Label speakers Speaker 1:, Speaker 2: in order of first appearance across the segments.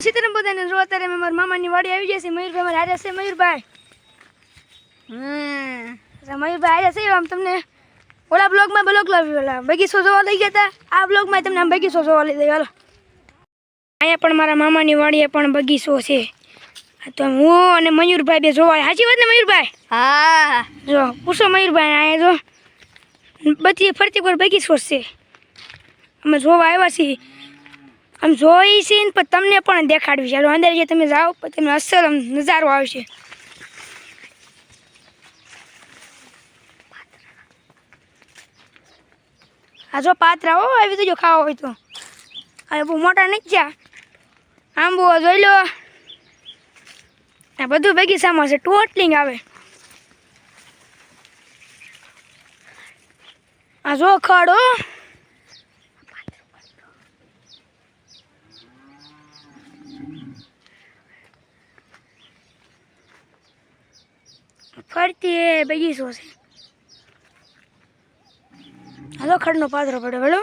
Speaker 1: સીતારામ બધાને જો અત્યારે મેં મારા મામાની વાડી આવી જશે મયુરભાઈ મારા હારે છે. મયુરભાઈ.
Speaker 2: હમ.
Speaker 1: મયુરભાઈ હારે છે આમ તમને ઓલા બ્લોગમાં બ્લોગ લાવ્યો ઓલા બગીચો જોવા લઈ ગયા હતા. આ બ્લોગમાં તમને આમ બગીચો જોવા લઈ દઈએ હાલો. અહીંયા પણ મારા મામાની વાડીએ પણ બગીચો છે. તો હું અને મયુરભાઈ બે જોવા. સાચી વાત ને મયુરભાઈ?
Speaker 2: હા.
Speaker 1: જો પૂછો મયુરભાઈ અહીંયા જો. બધી ફરતી પર બગીચો છે. અમે જોવા આવ્યા છીએ. આમ જોઈ છે ને તમને પણ દેખાડવી છે. અંદર જે તમે જાઓ પછી તમને અસલ નજારો આવશે. આ જો પાત્રા હો, આવી તો જો ખાવા હોય તો. હવે બહુ મોટા નથી જ્યાં આંબો જોઈ લો. આ બધું બગીચામાં છે ટોટલિંગ આવે. આ જો ખડ હો. ફરતી બગીચો છે. હાલો ખડનો પાથરો પડ્યો હેલો.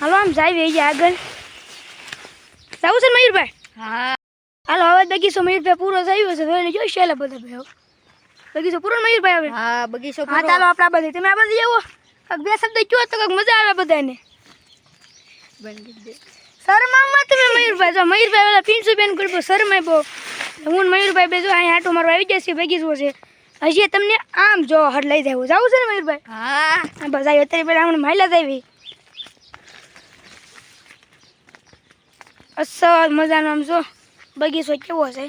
Speaker 1: હાલો આમ જાય ગયા આગળ. જવું છે મયુરભાઈ?
Speaker 2: હા.
Speaker 1: હાલો હવે બગીચો મયુરભાઈ પૂરો થયો છે જોઈ લેજો શેલા બધા ભાઈ હવે. બગીચો પૂરો મયુરભાઈ હવે?
Speaker 2: હા બગીચો
Speaker 1: હા ચાલો આપણે આ બધી. તમે આ બધી આવો બે શબ્દ કયો તો કાંઈક મજા આવે બધાને. શરમામાં તમે મયુરભાઈ. જો મયુરભાઈ ઓલા પિન્સુ બેન કરબો શરમાય બહુ. હું મયુરભાઈ બે જો અહીંયા આટો મારવા આવી જશે બગીચો છે. હજી તમને આમ જો હટ લઈ જવું જવું છે ને મયુરભાઈ?
Speaker 2: હા.
Speaker 1: બસ આવી અત્યારે પેલા હમણાં માયલા જ આવી. અસલ મજાનો આમ જો. બગીચો કેવો છે?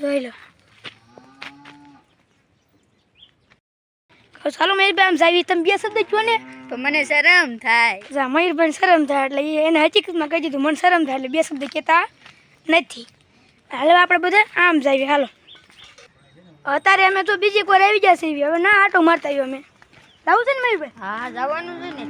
Speaker 1: જોઈ લો. ચાલો મયુરભાઈ આમ જાવી. તમે બે શબ્દ કહો ને.
Speaker 2: તો મને શરમ થાય.
Speaker 1: જા મયુરભાઈ શરમ થાય એટલે એને હકીકતમાં કહી દીધું મને શરમ થાય એટલે બે શબ્દ કહેતા. નથી. હાલો આપણે બધા આમ જઈએ હાલો. અત્યારે અમે તો બીજી કોઈ આવી જશે હવે ના આટો મારતા આવ્યો અમે. જવું છે ને મયુરભાઈ?
Speaker 2: હા જવાનું છે ને.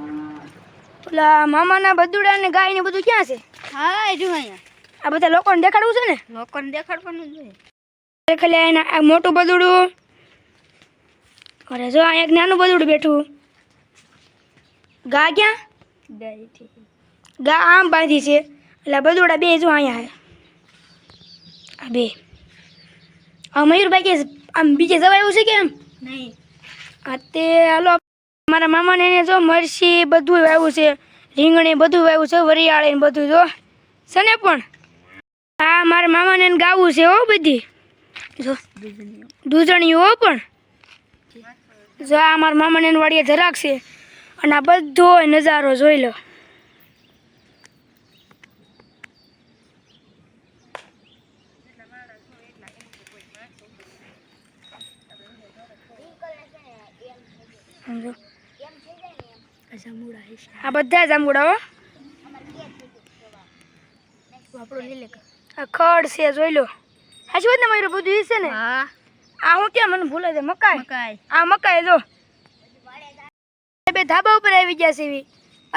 Speaker 1: ઓલા મામાના બદુડા ને ગાય ને બધું ક્યાં છે?
Speaker 2: હા જો અહીંયા.
Speaker 1: આ બધા લોકોને દેખાડવું છે ને?
Speaker 2: લોકોને દેખાડવાનું છે.
Speaker 1: ખાલી એના આ મોટું બદુડું. અરે જો અહીંયા એક નાનું બદુડું બેઠું. ગા ક્યાં? ગા આમ બાંધી છે. એટલે બદુડા બે જો અહીંયા આ બે. આ મયુરભાઈ કે આમ બીજે જવાયું છે કે એમ
Speaker 2: નહીં.
Speaker 1: આ તે હાલો મારા મામાને એને જો મરસી બધું વાવ્યું છે રીંગણી બધું વાવ્યું છે વરિયાળી ને બધું જો. છે ને પણ? હા મારા મામાને ગાવું છે હો બધી. જો. દૂધણીઓ હો પણ. જો આ મારા મામાને વાળીએ વાડીએ ધરાક છે. અને આ બધો નજારો જોઈ લો. આ બધા જાંબુડા હો. આ ખડ છે જોઈ લો. હાચી વાત ને મારું બધું છે ને.
Speaker 2: હા.
Speaker 1: આ હું ક્યાં મને ભૂલે છે? મકાઈ. આ મકાઈ જો. બે ધાબા ઉપર આવી ગયા છે એવી.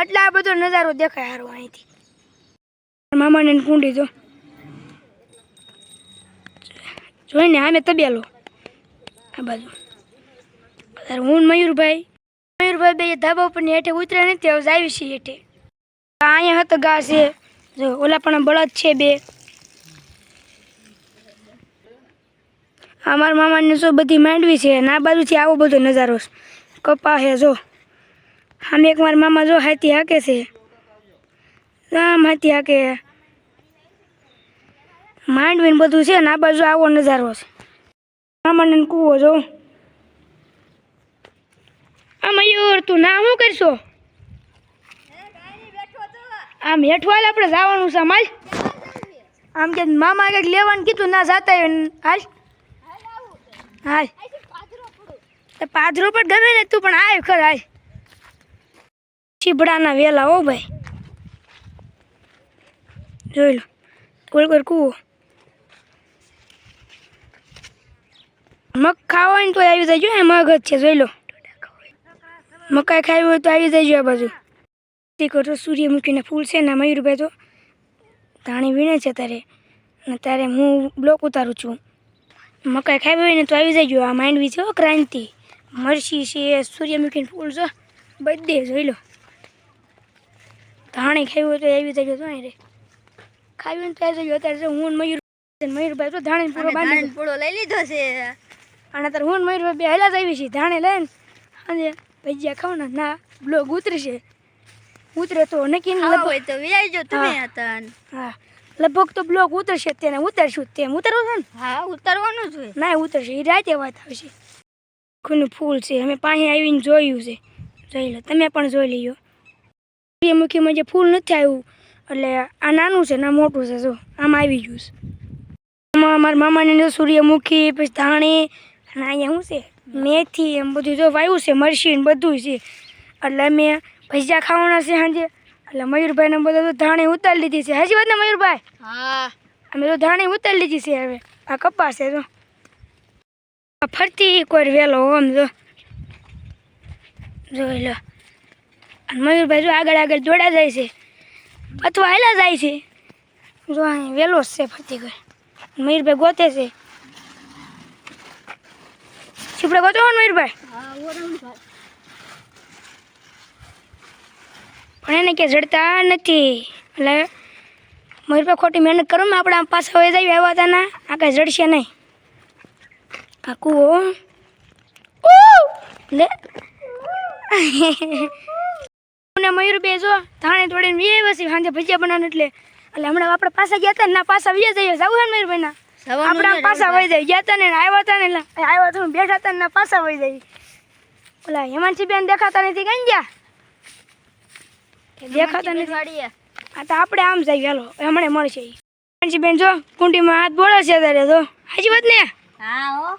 Speaker 1: એટલે આ બધો નજારો દેખાય સારો અહીંથી. મામાને ને કુંડી જો. જોઈને આમે તબેલો આ બાજુ. હું મયુરભાઈ? મયુરભાઈ બે ધાબા ઉપરની હેઠે ઉતરે નથી હવે આવી છીએ હેઠે. અહીંયા હતો ઘા છે. જો, ઓલા પણ બળદ છે બે. અમારા મામાને જો બધી માંડવી છે ના બાજુથી આવો બધો નજારો કપા છે જો. આમ એક મારા મામા જો હાથી હાકે છે. આમ હાથી હાકે. માંડવીને બધું છે ને આ બાજુ આવો નજારો છે. મામાને કૂવો, જો. આ મયુર તું ના શું કરશો? આમ હેઠવાલ આપણે જવાનું છે માલ આમ કે મામા કંઈક લેવાનું કીધું, ના જાતા હાલ. હાલ. પાદરો પણ ગમે ને તું પણ આય ખર, હાલ. ચીબડાના વેલા હો ભાઈ. જોઈ લો. ગોળ કૂવો. મગ ખાવા ને તો આવી જાય એ મગ જ છે, જોઈ લો. મકાઈ ખાવી હોય તો આવી જજો આ બાજુ. ટીકો તો સૂર્યમુખીના ફૂલ છે ને મયુરભાઈ તો ધાણી વીણે છે તારે. અને તારે હું બ્લોક ઉતારું છું. મકાઈ ખાવી હોય ને તો આવી જજો. આ માંડવી છે ક્રાંતિ. મરસી છે સૂર્યમુખી ફૂલ છે. બધે જોઈ લો. ધાણી ખાવી હોય તો આવી જાય ગયો રે. ખાવી હોય તો આવી જાય અત્યારે હું મયુર મયુરભાઈ તો ધાણી પૂરો બાંધી
Speaker 2: ધાન લઈ લીધો છે.
Speaker 1: અને અત્યારે હું મયુરભાઈ બે હેલા જ આવી છીએ. ધાણી લઈને. અને ભજીયા ખાવ ને ના બ્લોગ ઉતરશે. ઉતરે તો નક્કી ને
Speaker 2: હોય તો વિયાજો તમે. હતા
Speaker 1: હા. લગભગ તો બ્લોગ ઉતરશે તેને ઉતરશું તેમ. ઉતરવું છે ને?
Speaker 2: હા ઉતારવાનું જ હોય.
Speaker 1: ના ઉતરશે. એ રાતે વાત આવશે. ખૂનું ફૂલ છે. અમે પાણી આવીને જોયું છે. જોઈ લો તમે પણ જોઈ લેજો સૂર્યમુખીમાં જે ફૂલ નથી આવ્યું એટલે આ નાનું છે ના મોટું છે જો આમાં આવી ગયું છે. આમાં મારા મામાને સૂર્યમુખી પછી ધાણી અને અહીંયા શું છે? મેથી એમ બધું જો વાવ્યું છે મરસી ને બધું છે. એટલે અમે ભજીયા ખાવાના છે સાંજે. એટલે મયુરભાઈને બધા તો ધાણી ઉતારી લીધી છે. હજી વાત ને મયુરભાઈ?
Speaker 2: હા.
Speaker 1: અમે તો ધાણી ઉતારી લીધી છે હવે. આ કપાસ છે તો ફરતી કોઈ વહેલો આમ જો. જોઈ લો. અને મયુરભાઈ જો આગળ આગળ દોડા જાય છે. અથવા હેલા જાય છે. જો અહીં વહેલો જ છે ફરતી કોઈ મયુરભાઈ ગોતે છે. ચીપડે ગોતો મયુરભાઈ
Speaker 2: ભાઈ
Speaker 1: પણ એને કે જડતા નથી. એટલે મયુરભાઈ ખોટી મહેનત કરો ને, આપણે આમ પાછા વહી જાય આવ્યા હતા ના, આ કાંઈ જડશે નહીં. આ કૂવો લે. ને બે જો, ધાણે તોડીને વીએ વસી સાંજે ભજીયા બનાવવાનું એટલે. એટલે હમણાં આપણે પાછા ગયા હતા ને પાછા વીએ જઈએ. જવું હોય મયુરભાઈ ના આપણે પાછા વહી જાય. ગયા હતા ને આવ્યા હતા ને આવ્યા હતા બેઠા હતા ને પાછા વહી જાય. ઓલા હેમાનસી બેન દેખાતા નથી કઈ ગયા? દેખાતા નથી. આ તો આપણે આમ જઈએ. હાલો હમણાં મળશે હેમાનસી બેન જો કુંડીમાં હાથ બોળે છે તારે તો હાજી વાત ને?
Speaker 2: હા હો.